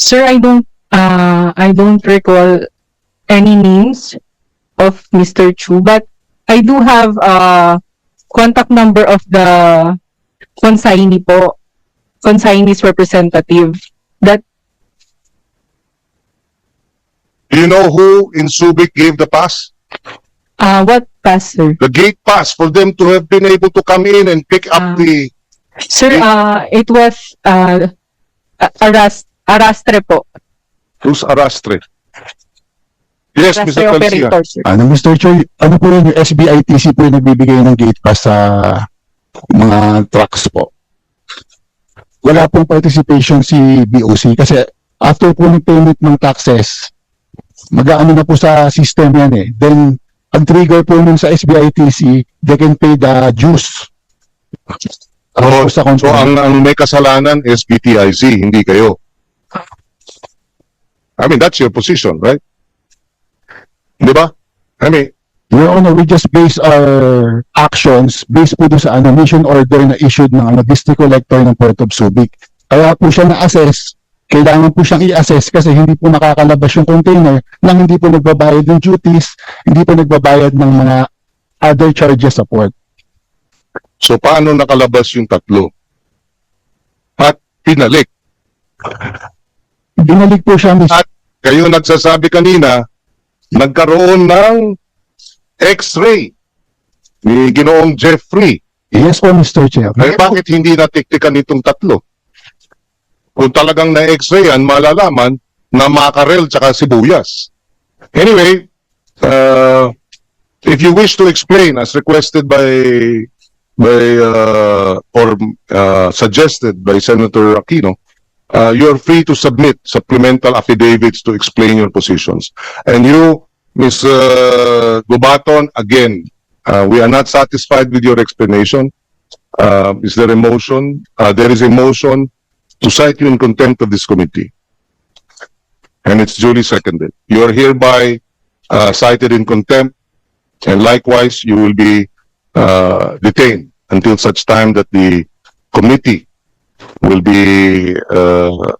Sir, I don't, uh, I don't recall any names of Mr. Chu, but I do have, uh, contact number of the consignee po, consignee's representative. That, Do you know who in Subic gave the pass? uh, what pass, sir? The gate pass for them to have been able to come in and pick up Ah. the, Sir, uh, it was, uh, Aras, Arastre po. who's Arastre? Yes, Arastre Mr. Garcia. operator, sir. Ano, Mr. Choi, ano po yung SBITC po yung nagbibigay ng gate pass sa mga trucks po? Wala pong participation si BOC kasi after po ng payment ng taxes, mag-aano na po sa system yan eh. Then, ang trigger po nun sa SBITC, they can pay the dues. Oh, Sa so ang, ang may kasalanan is BTIC, hindi kayo. I mean, that's your position, right? Di ba? I mean, Your Honor, we just base our actions based po doon sa ano, mission order na issued ng ano, district collector ng Port of Subic. Kaya po siya na-assess, kailangan po siyang i-assess kasi hindi po nakakalabas yung container nang hindi po nagbabayad ng duties, hindi po nagbabayad ng mga other charges sa port. so paano nakalabas yung tatlo? At pinalik. Binalik po siya. At kayo nagsasabi kanina, nagkaroon ng x-ray ni Ginoong Jeffrey. Yes po, Mr. Chair. Eh, bakit hindi natiktikan itong tatlo? Kung talagang na x-ray yan, malalaman na makarel tsaka sibuyas. Anyway, uh, if you wish to explain as requested by by uh, or uh, suggested by Senator Aquino, uh, you're free to submit supplemental affidavits to explain your positions. And you, Ms. Uh, Gubaton, again, uh, we are not satisfied with your explanation. Uh, is there a motion? Uh, there is a motion to cite you in contempt of this committee. And it's duly seconded. You are hereby uh, cited in contempt, and likewise, you will be uh, detained until such time that the committee will be uh,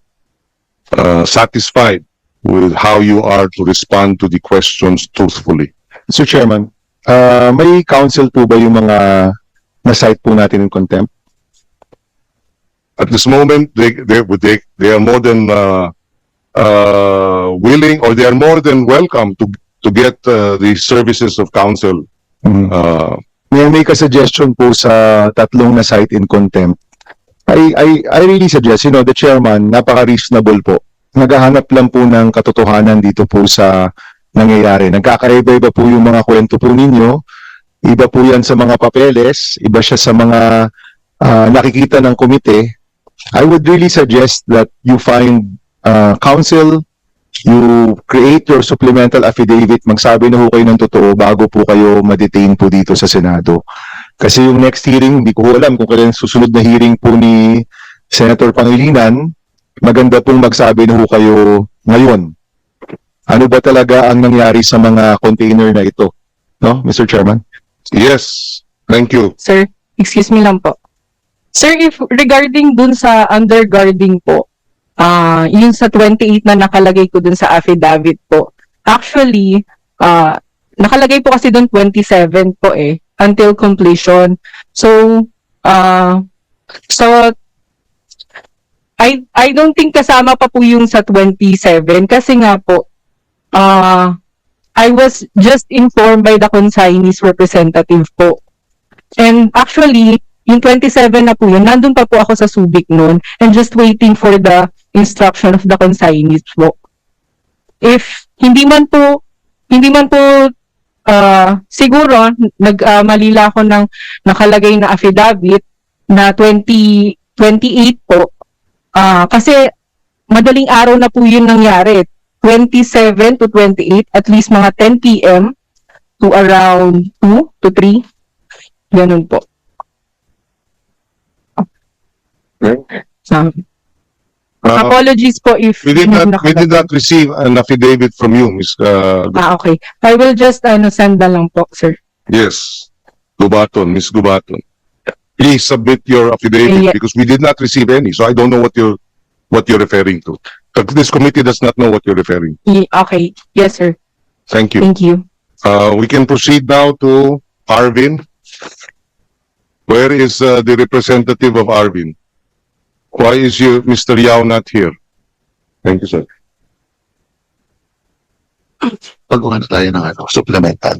uh, satisfied with how you are to respond to the questions truthfully. Mr. Chairman, ah, may counsel po ba yung mga na-cite po natin in contempt? At this moment, they, they, they, they are more than, uh, uh, willing, or they are more than welcome to, to get, uh, the services of counsel. Uh, May may ka-suggestion po sa tatlong na-cite in contempt. I, I, I really suggest, you know, the chairman, napaka-reasonable po. Naghahanap lang po ng katotohanan dito po sa nangyayari. Nagkakaiba-iba po yung mga kwento po ninyo. Iba po yan sa mga papeles. Iba siya sa mga ah, nakikita ng komite. I would really suggest that you find uh, counsel, you create your supplemental affidavit, magsabi na ho kayo ng totoo bago po kayo ma-detain po dito sa Senado. Kasi yung next hearing, hindi ko alam kung kailan susunod na hearing po ni Senator Pangilinan, maganda pong magsabi na ho kayo ngayon. Ano ba talaga ang nangyari sa mga container na ito? No, Mr. Chairman? yes, thank you. Sir, excuse me lang po. Sir, if regarding dun sa underguarding po, ah yun sa 28 na nakalagay ko dun sa affidavit po, actually, ah nakalagay po kasi dun 27 po eh, until completion. So, ah so, I, I don't think kasama pa po yung sa 27 kasi nga po, ah I was just informed by the consignee's representative po. And actually, yung 27 na po yun, nandun pa po ako sa Subic noon and just waiting for the instruction of the consignees po. If hindi man po, hindi man po ah, siguro nagmalila ako ng nakalagay na affidavit na 20 28 po. Ah, kasi madaling araw na po yun nangyari. 27 to 28, at least mga 10 p.m. to around 2 to 3. Ganun po. So, Uh, apologies po if we did not, we did not receive an affidavit from you, Ms. Uh, Ah, okay. I will just ano, send na lang po, sir. yes, Gubaton, Ms. Gubaton. Please submit your affidavit Yeah. because we did not receive any, so I don't know what you're, what you're referring to. this committee does not know what you're referring. Y- Okay, yes, sir. Thank you. Thank you. Uh, we can proceed now to Arvin. Where is uh, the representative of Arvin? Why is you, Mr. Yao not here? Thank you, sir. Pag-uwan tayo ng ano, supplemental.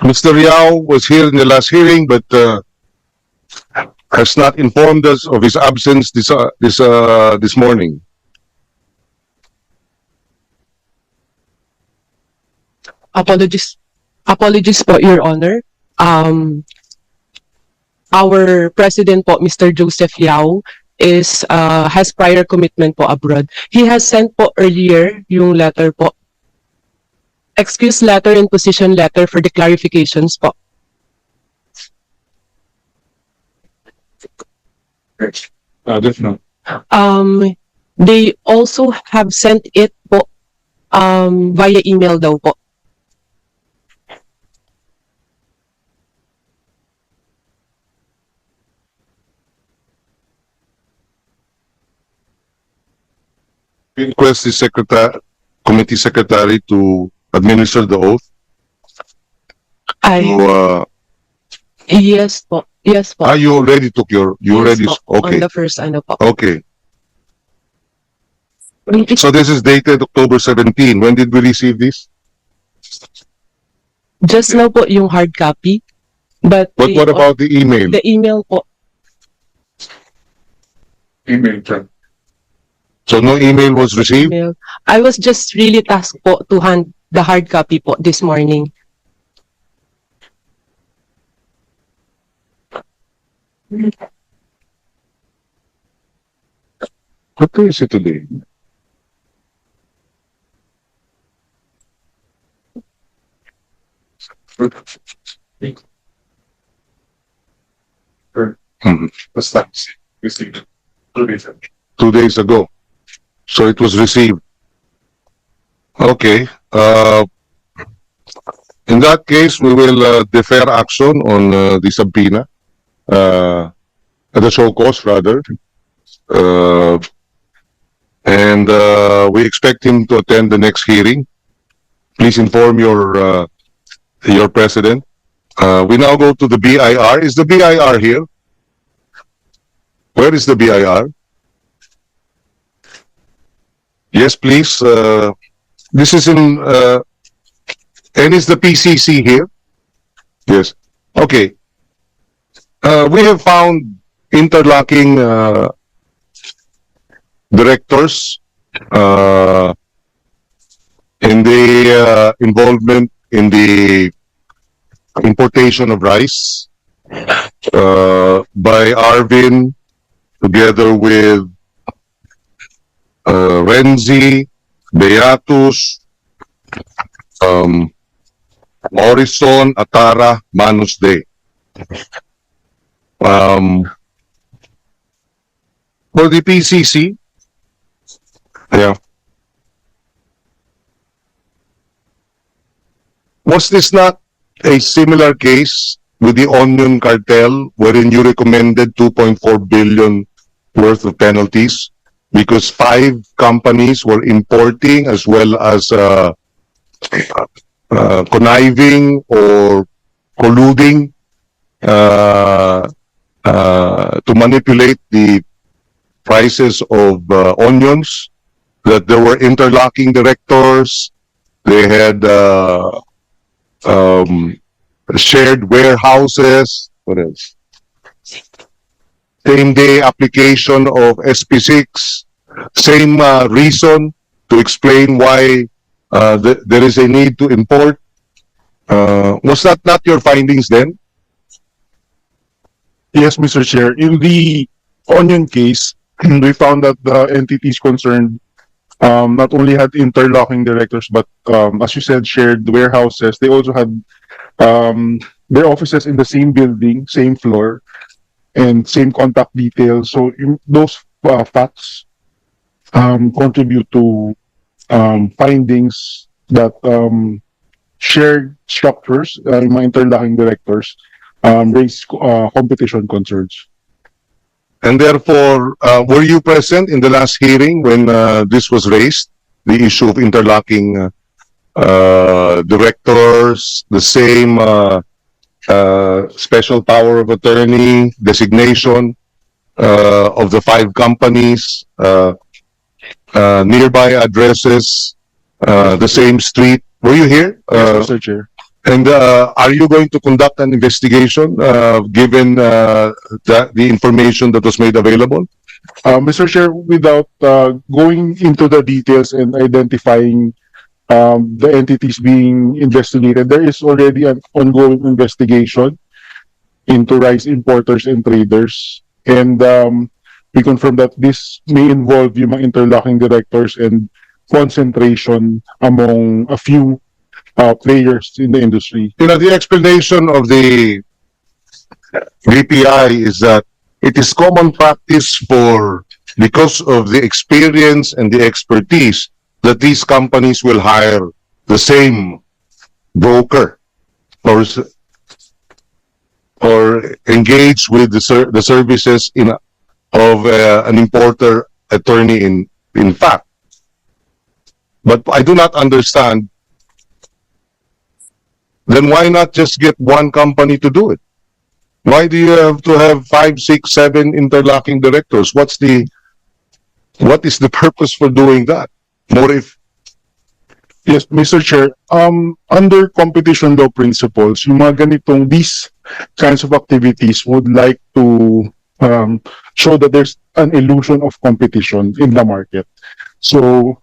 Mr. Yao was here in the last hearing, but uh, has not informed us of his absence this uh, this uh, this morning. Apologies. Apologies po, Your Honor. Um, our president po, Mr. Joseph Yao, is, uh, has prior commitment po abroad. He has sent po earlier yung letter po. Excuse letter and position letter for the clarifications po. Uh. Um, they also have sent it po, um, via email daw po. Request the secretary, committee secretary to administer the oath. Ay, To, uh, yes po. Yes po. ah, you already took your, you Yes already, po, okay, On the first ano po. okay. So this is dated October 17. When did we receive this? Just now po yung hard copy. But What, the- what about the email? the email po? Email check. So no email was received? Email. I was just really tasked po to hand the hard copy po this morning. What day is it today? Mhm. Two days ago. So it was received. Okay, uh, in that case, we will uh, defer action on uh, the subpoena, uh, the show cause rather. Uh, and uh, we expect him to attend the next hearing. Please inform your uh, your president. Uh, we now go to the BIR. Is the BIR here? Where is the BIR? Yes, please. Uh, this is in. Uh, and is the PCC here? Yes. Okay. Uh, we have found interlocking uh, directors uh, in the uh, involvement in the importation of rice uh, by Arvin together with uh, Renzi, Beatus, um, Morrison, Atara, Manus Day. Um, for the PCC, yeah. Was this not a similar case with the onion cartel wherein you recommended 2.4 billion worth of penalties because five companies were importing as well as uh, uh, conniving or colluding uh, uh, to manipulate the prices of uh, onions, that there were interlocking directors, they had uh, um, shared warehouses, what else? Same day application of SP6, same uh, reason to explain why uh, th- there is a need to import. Uh, was that not your findings then? Yes, Mr. Chair. In the onion case, we found that the entities concerned um, not only had interlocking directors, but um, as you said, shared warehouses. They also had um, their offices in the same building, same floor, and same contact details. So those uh, facts um, contribute to um, findings that um, shared structures, uh, interlocking directors, um, raise uh, competition concerns. And therefore, uh, were you present in the last hearing when, uh, this was raised? The issue of interlocking, uh, uh, directors, the same, uh, uh, special power of attorney, designation, uh, of the five companies, uh, uh, nearby addresses, uh, the same street. Were you here? Uh, Yes, Mr. Chair. and uh, are you going to conduct an investigation uh, given uh, the, the information that was made available? Uh, Mr. Chair, without, uh, going into the details and identifying, um, the entities being investigated, there is already an ongoing investigation into rice importers and traders. And, um, we confirm that this may involve yung mga interlocking directors and concentration among a few, uh, players in the industry. You know, the explanation of the VPI is that it is common practice for, because of the experience and the expertise, that these companies will hire the same broker or or engage with the ser- the services in a- of uh, an importer attorney in in fact. But I do not understand then why not just get one company to do it? Why do you have to have five, six, seven interlocking directors? What's the, what is the purpose for doing that? If, Yes, Mr. Chair, um, under competition law principles, yung mga ganitong, these kinds of activities would like to, um, show that there's an illusion of competition in the market. So,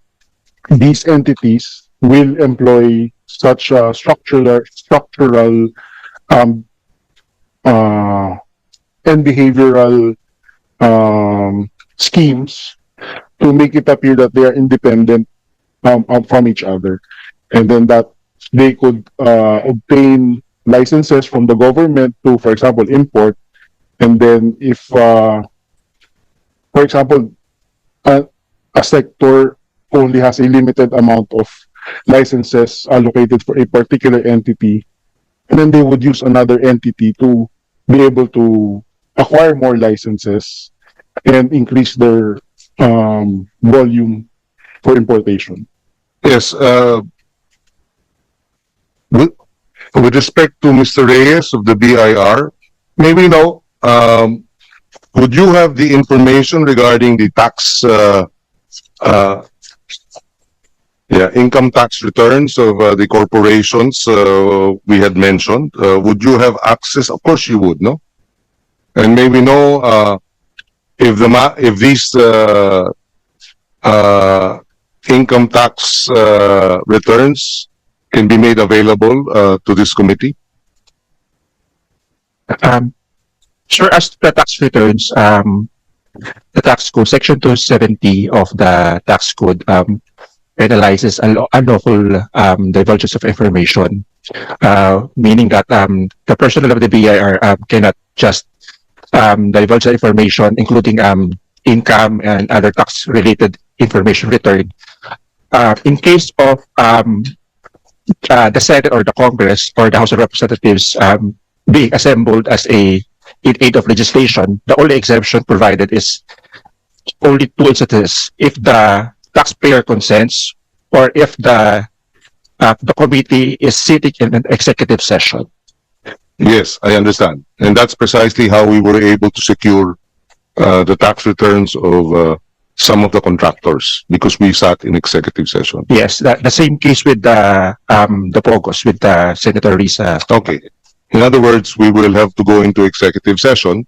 these entities will employ such structural, structural, um, uh, and behavioral, um, schemes to make it appear that they are independent um, from each other. And then that they could uh, obtain licenses from the government to, for example, import. And then if, uh, for example, a, a sector only has a limited amount of licenses allocated for a particular entity, and then they would use another entity to be able to acquire more licenses and increase their um, volume for importation. yes, uh, with, with respect to Mr. Reyes of the BIR, maybe know, um, would you have the information regarding the tax, uh, uh, yeah, income tax returns of uh, the corporations, uh, we had mentioned? Uh, would you have access? Of course you would, no? And maybe know, uh, if the if these, uh, uh, income tax, uh, returns can be made available, uh, to this committee? Um, sure, as to the tax returns, um, the tax code, section two seventy of the tax code, um, penalizes unlaw- unlawful, um, divulgence of information. Uh, meaning that, um, the personnel of the BIR, um, cannot just, um, divulge the information, including, um, income and other tax-related information returned. Uh, in case of, um, uh, the Senate or the Congress or the House of Representatives, um, being assembled as a in aid of legislation, the only exemption provided is only two instances if the taxpayer consents or if the uh, the committee is sitting in an executive session. Yes, I understand. And that's precisely how we were able to secure uh, the tax returns of uh, some of the contractors because we sat in executive session. Yes, the, the same case with the um the Pogos with the Senator Risa. Okay. In other words, we will have to go into executive session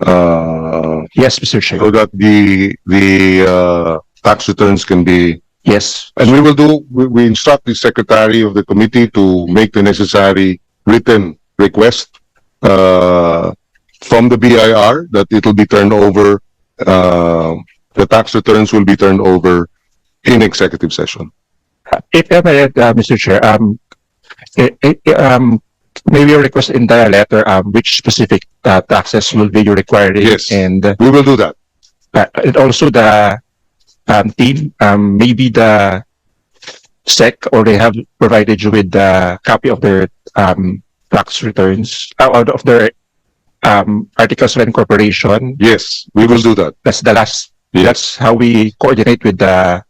uh, Yes, Mr. Chair. so that the the uh, tax returns can be Yes, And we will do, we, we instruct the secretary of the committee to make the necessary written request, uh, from the BIR that it'll be turned over, uh, the tax returns will be turned over in executive session. if ever, uh, Mr. Chair, um, um, maybe a request in the letter, um, which specific uh, taxes will be requiring Yes. and uh, We will do that. and also the um, team, um, maybe the SEC or they have provided you with the copy of their um, tax returns uh, out of their um, articles of incorporation. Yes, we will do that. That's the last, Yes. that's how we coordinate with the